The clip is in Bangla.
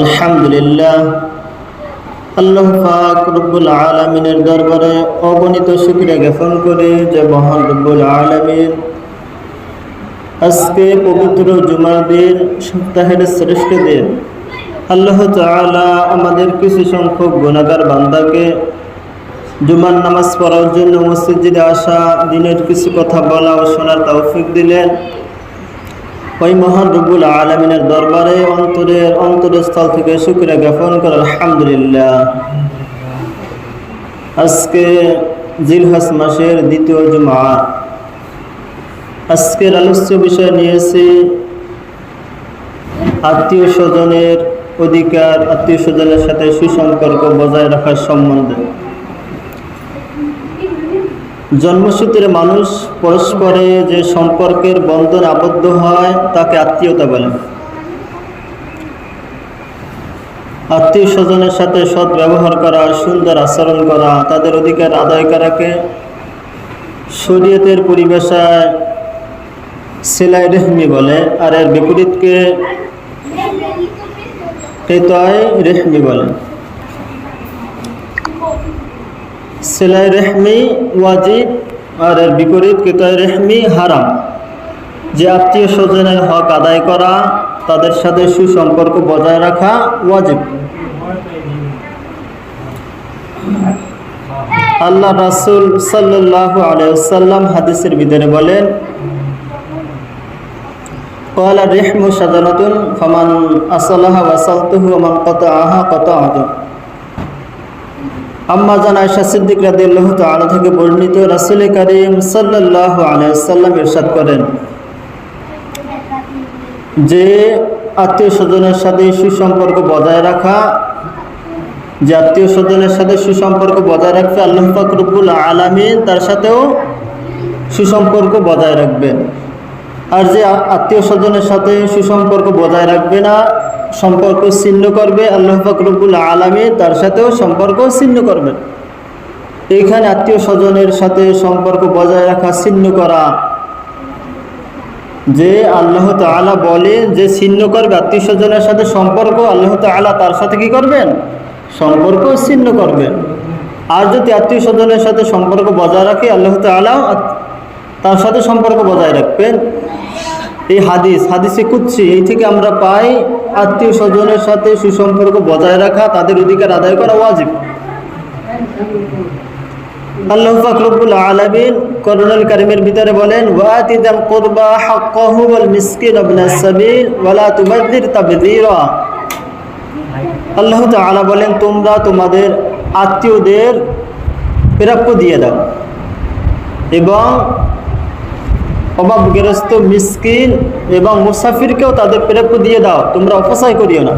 আলহামদুলিল্লাহ। আল্লাহ পাক রব্বুল আলমিনের দরবারে অগণিত শুক্রিয়া জ্ঞাপন করে যে মহান রব্বুল আলমিন আজকে পবিত্র জুমার দিন, সপ্তাহের শ্রেষ্ঠ দিন। আল্লাহ তাআলা আমাদের কিছু সংখ্যক গুণাগার বান্দাকে জুমার নামাজ পড়ার জন্য মসজিদে আসা, দিনের কিছু কথা বলা ও শোনার তৌফিক দিলেন। ওই মহান রব্বুল আলমিনের দরবারে অন্তরের অন্তরস্থল থেকে শুক্রিয়া জ্ঞাপন করে আলহামদুলিল্লাহ। আজকে জিলহাস মাসের দ্বিতীয় জুমা। আজকের আলোচ্য বিষয় নিয়েছি আত্মীয় স্বজনের অধিকার, আত্মীয় স্বজনের সাথে সুসম্পর্ক বজায় রাখার সম্বন্ধে। জন্মসূত্রে মানুষ পরস্পরে যে সম্পর্কের বন্ধন আবদ্ধ হয়, তাকে আত্মীয়তা বলে। আত্মীয় স্বজনের সাথে সৎ ব্যবহার করা, সুন্দর আচরণ করা, তাদের অধিকার আদায় করাকে শরীয়তের পরিবেশায় সেলাই রেহমি বলে, আর এর বিপরীতকে রেহমি বলে। সেলাই রেহমি, ওয়াজিব, আর এর বিপরীত কিতায় রেহমি, হারাম। যে আত্মীয় স্বজনের হক আদায় করা, তাদের সাথে সুসম্পর্ক বজায় রাখা ওয়াজিব। আল্লাহ রাসুল সাল্লাহ আলাইসাল্লাম হাদিসের ভিতরে বলেন, কলা রেহমু সাধারণত ফমান আসলাহা ওয়াসালতুহু ওমান কত আহা কত আহ আম্মা জান আয়সা সিদ্দিক রাদিয়াল্লাহু তাআলা থেকে বর্ণিত রাসূল করিম সাল্লাল্লাহু আলাইহি সাল্লাম ইরশাদ করেন। যে আত্মীয় স্বজনের সাথে সুসম্পর্ক বজায় রাখা, যে আত্মীয় স্বজনের সাথে সুসম্পর্ক বজায় রাখবে, আল্লাহ পাক রব্বুল আলামিন তার সাথেও সুসম্পর্ক বজায় রাখবেন। আর যে আত্মীয় স্বজনের সাথে সুসম্পর্ক বজায় রাখবে না সম্পর্ক ছিন্ন করবে, আল্লাহ ফাকরুল আলমী তার সাথেও সম্পর্ক ছিন্ন করবেন এইখানে আত্মীয় স্বজনের সাথে সম্পর্ক বজায় রাখা, ছিন্ন করা। যে আল্লাহ তালা বলে যে ছিন্ন করবে, আত্মীয় স্বজনের সাথে সম্পর্ক, আল্লাহ তালা তার সাথে কি করবেন? সম্পর্ক ছিন্ন করবেন আর যদি আত্মীয় স্বজনের সাথে সম্পর্ক বজায় রাখে, আল্লাহ তালা তার সাথে সম্পর্ক বজায় রাখবেন। এই হাদিস, হাদিসে কুচ্ছি এই থেকে আমরা পাই আত্মীয় স্বজনের সাথে সুসম্পর্ক বজায় রাখা, তাদের অধিকার আদায় করা ওয়াজিব। আল্লাহ ফাকরুল আলামিন করুণাল কারিমের ভিতরে বলেন ওয়াতিদাম কুরবা হাক্কাহু ওয়াল মিসকিন আল্লাহ তাআলা বলেন, তোমরা তোমাদের আত্মীয়দের প্রাপ্য দিয়ে দাও এবং অভাবগ্রস্ত মিসকিন এবং মুসাফিরকেও তাদের প্রাপ্য দিয়ে দাও। তোমরা অপচয় করিও না।